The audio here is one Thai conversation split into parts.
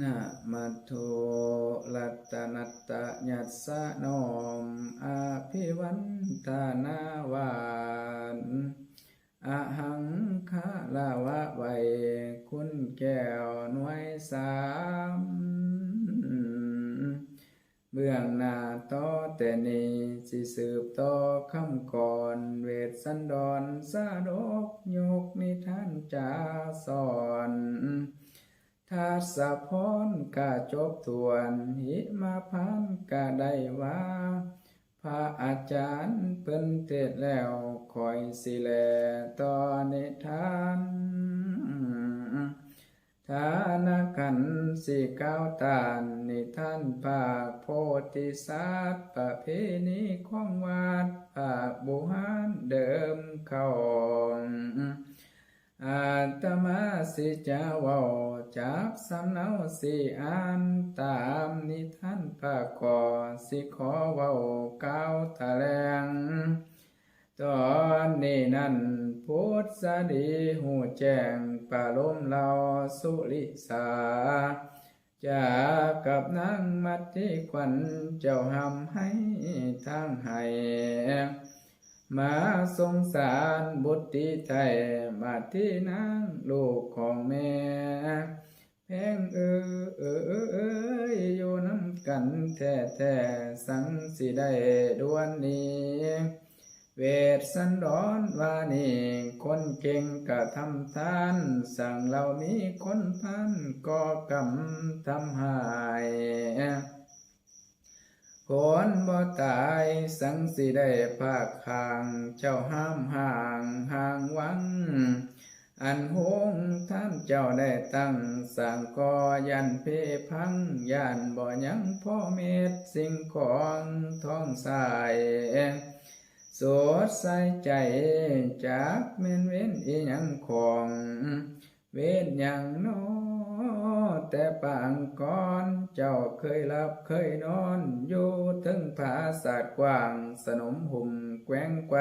นะมัทโทรัตนัตตะยัสสะนอมอาภิวันตานาวานอะหังคาลาวะไวคุณแก้วน่วยสามเบื้องหน้าต่อแต่นี้สิสืบต่อคำก่อน เวทสันดรสาดกยกนิทานจาสอน ทัศพรกะจบทวนหิมาพันกะได้ว่าพระอาจารย์เพิ่นเทศแล้วคอยสิแลต่อนิทานทานกันสิก้าวตานนิทานภาคโพธิสัตว์ประเพณีของวัดภาคบุหารเดิมเขา อาตมาสิจะเว้าจากสำเนาสิอ่านตามนิทานพระกอสิขอว้าก้าวแถลงตอนนี้นั้นพุทธดีหูแจ้งปาลมเราสุริสาจากกับนางมัดที่ขวัญเจ้าหำให้ทางให้ มาสงสารบุตรที่ไทยมาที่นางลูกของแม่ แพงเออเออเออเอยอยู่น้ำกันแท้แท้สังสิได้ดวนนี้ เวทสันดอนว่านี่คนเก่งกะทำทาน สั่งเรามีคนพันก็กรรมทำหาย คนบ่ตายสังสิได้ภาคข้าง เจ้าห้ามห่างห่างวัง อันหงท่านเจ้าได้ตั้งสั่งกอยันเพพังย่านบ่ยังพ่อเม็ดสิ่งของท้องสายสดใสใจจากเม่นเว้นอีหยังของ เวทหยังโน แต่ปางก่อนเจ้าเคยหลับเคยนอนอยู่ถึงผาสาดกว้างสนมหุ่มแกว้งไกว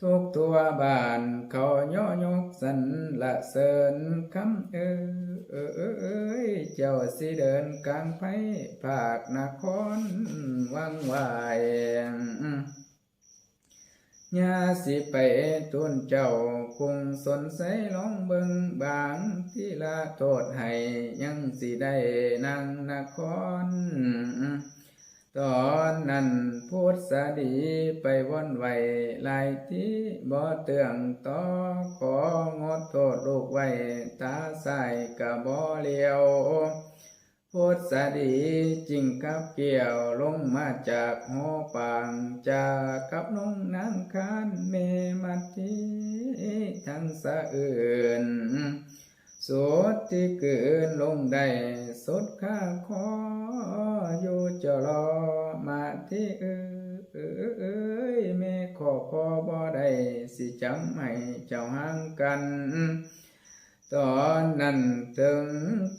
ทุกตัวบ้านเขาย่อยกสันละเสริญคำเออเออเออเอยเจ้าสิเดินกลางไผภาคนครวังวาย ยาสิไปตุนเจ้าคงสนใสลองเบิงบางที่ละโทษให้ยังสิได้นั่งนคร ตอนนั้นพูดสดีไปว่อนไหวหลายที่บ่เตืองต่อของดโทษลูกไว้ตาใส่กะบ่เลียว พุทธดีจริงกับเกี่ยวลงมาจากหอปางจากกับนงนางคานเมมัทีทั้งสะอื่นสดที่เกินลงได้สดข้าขออยู่จะรอมาที่เออเออเอ้ยแม่ขอขอบ่ได้สิจำให้เจ้าห่างกัน ตอนนั้นถึง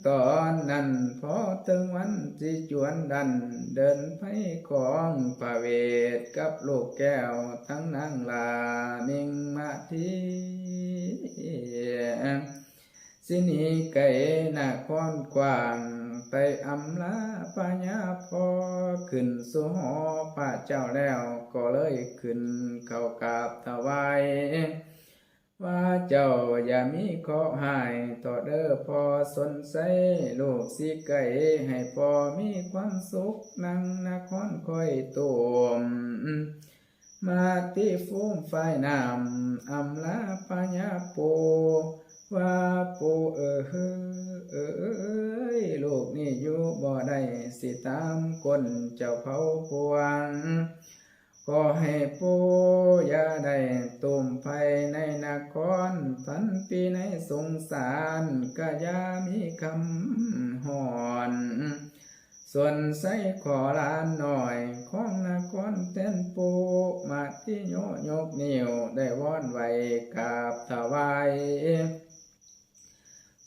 ตอนนั้นพอถึงวันที่จวนดัน เดินไปของพระเวทกับลูกแก้วทั้งนางลามิงมาทีสินีไก่นาคอนกว้างไปอำลาปัญญาพอขึ้นสู่หอพระเจ้าแล้วก็เลยขึ้นเข้ากราบถวาย ว่าเจ้าอย่ามีขอหายต่อเด้อพอสนใสลูกสิไก่ให้พอมีความสุขนั่งนครคอยตุมมาที่ฟูมไฟนำอำลาปัญญาปูว่าปูเออเออเออเอ้ยลูกนี่อยู่บ่ได้สิตามคนเจ้าเผาพวง ขอให้ปู่ยาได้ตุ่มไฟในนครพันปีในสงสารก็ยามีคำหอน ส่วนใส่ขอลานหน่อยของนครเต้นปูมาที่โยโยกนิ้วได้วอนไว้กราบถวาย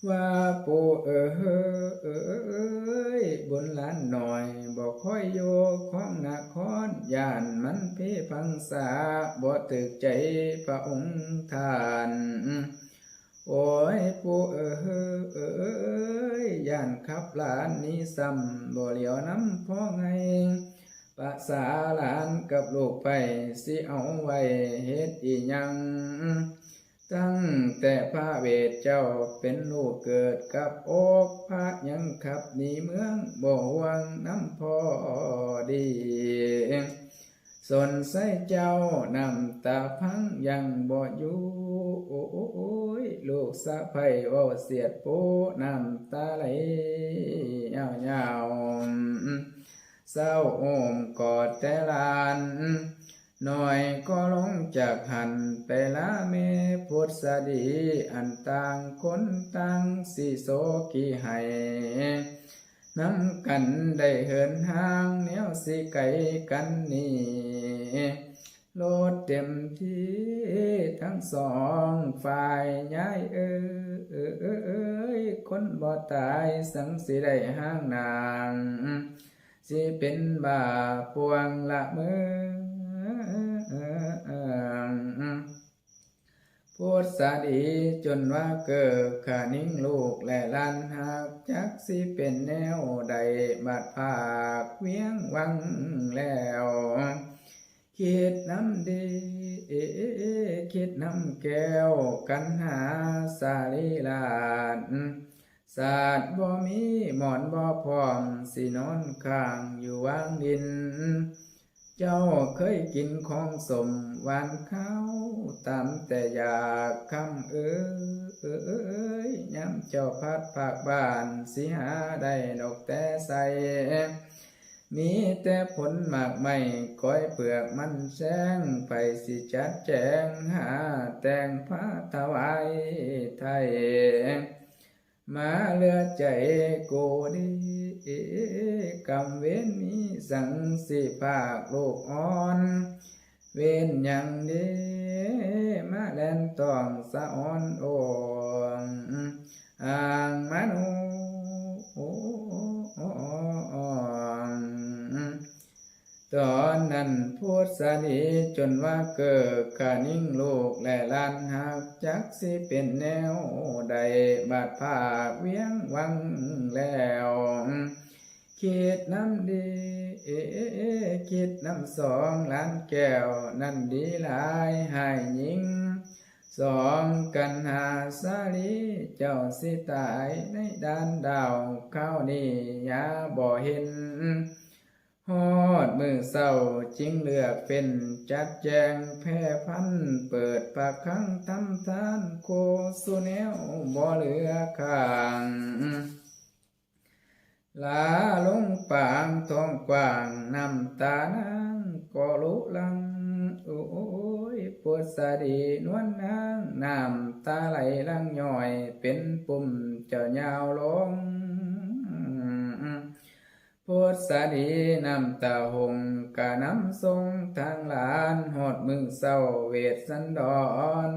ว่าปู่เออเออเออเอยบนลานหน่อย บอกค่อยโยของนครย่านมันเพพังษาบ่ตึกใจพระองค์ท่าน โอ้ยปู่เอ้ยย่านขับหลานนี้ซ้ำบ่เหลียวน้ำพ่อไงภาษาหลานกับลูกไปสิเอาไว้เฮ็ดอีหยัง ตั้งแต่พระเวทเจ้าเป็นลูกเกิดกับอกพระยังขับหนีเมืองบ่หวงน้ำพอดีสนใส่เจ้านำตาพังยังบ่อยู่โอ้ยลูกสะไพเว่าเสียดปูน้ำตาไหลยาวๆเศร้าโอมกอดแต่ลาน หน่อยก็ลงจากหันไปละเมพุทธดีอันต่างคนต่างสิโสกีให้น้ำกันได้เหินทางเนียวสิไกลกันนี่โลดเต็มที่ทั้งสองฝ่ายย้ายเอ้ยคนบ่ตายสังสิได้ห้างนาง สิเป็นบาปวงละมือ ดสาดีจนว่าเกิดขานิ่งลูกและลันหักจักสิเป็นแนวใดบาดภาคเวียงวังแล้วคิดน้ำดีคิดน้ำแก้วกันหาสาลีลาดศาสตร์บ่มีหมอนบ่พร้อมสินอนข้างอยู่วางดิน เจ้าเคยกินของสมหวานข้าวตามแต่อยากคำเอ้ยย้ำเจ้าพัดภาคบ้านสิหาได้ดอกแต่ใสมีแต่ผลหมากไม่ก้อยเปลือกมันแซงไปสิจัดแจงหาแต่งผ้าถวายไทยมาเลือใจโกดี กำเว้นมีสังสิภาคโลกอ่อน เว้นยังเดมาแลนต้องสะอ่อนโองอ่างมโนตอนนั้นพูดสนีจนว่าเกิดขานิ่งลูกและลานหักจักสิเป็นแนวใดบาดภาคเวียงวังแล้ว คิดน้ำดีเอเอคิดน้ำสองล้านแก้ว นั่นดีหลายหายยิง สองกันหาสาลีเจ้าสิตายในด้านดาวข้าวนี่ยาบ่เห็นฮอดมือเศร้าจิงเลือกเป็นจัดแจงแพ่พัน เปิดปากคังทำทานโคสุแนวบ่เหลือข้าง ลาลงปางทองกว้างน้ำตานางก็ลุลัง โอ้ยปวดสาดีนวลนางน้ำตาไหลลังย่อย เป็นปุ่มเจ้ายาวลงโพดสาดีน้ำตาหงกะน้ำทรงทางลานหอดมือเศร้าเวทสันดอน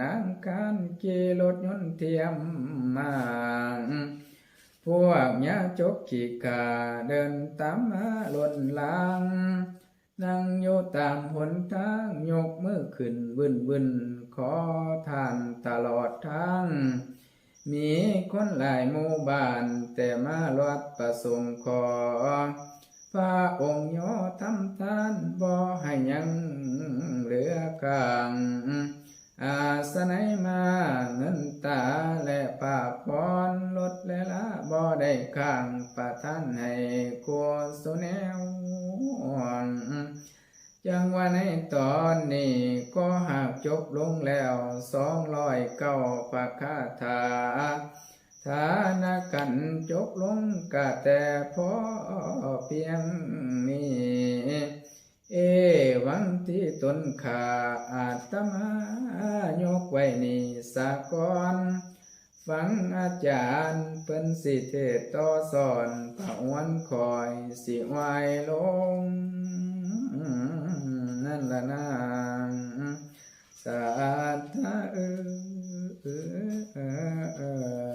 นางการขี่รถยนต์เทียมมา พวกยาจกขีกาเดินตามมาลนลางนั่งอยู่ตามหนทางยกมือขึ้นบึนบึนขอทานตลอดทาง มีคนหลายหมู่บ้านแต่มาลวัดประสงค์ขอพระองค์ย่อทำทานบ่ให้ยังเหลือกลางอาสนัยมาเงินตาและปากพร ข้างประทานให้กัวสุแนวจังว่าในตอนนี้ก็หากจบลงแล้วสองร้อยเก้าปาคาถาฐานกันจบลงกะแต่พอเพียงนี้ เอวังที่ตนขาอาตมายกไว้นี่สะก่อน ฟังอาจารย์เป็นสิเทศต่อสอนตะวันคอยสิวายลง นั่นละนางสาธาเออเออเออ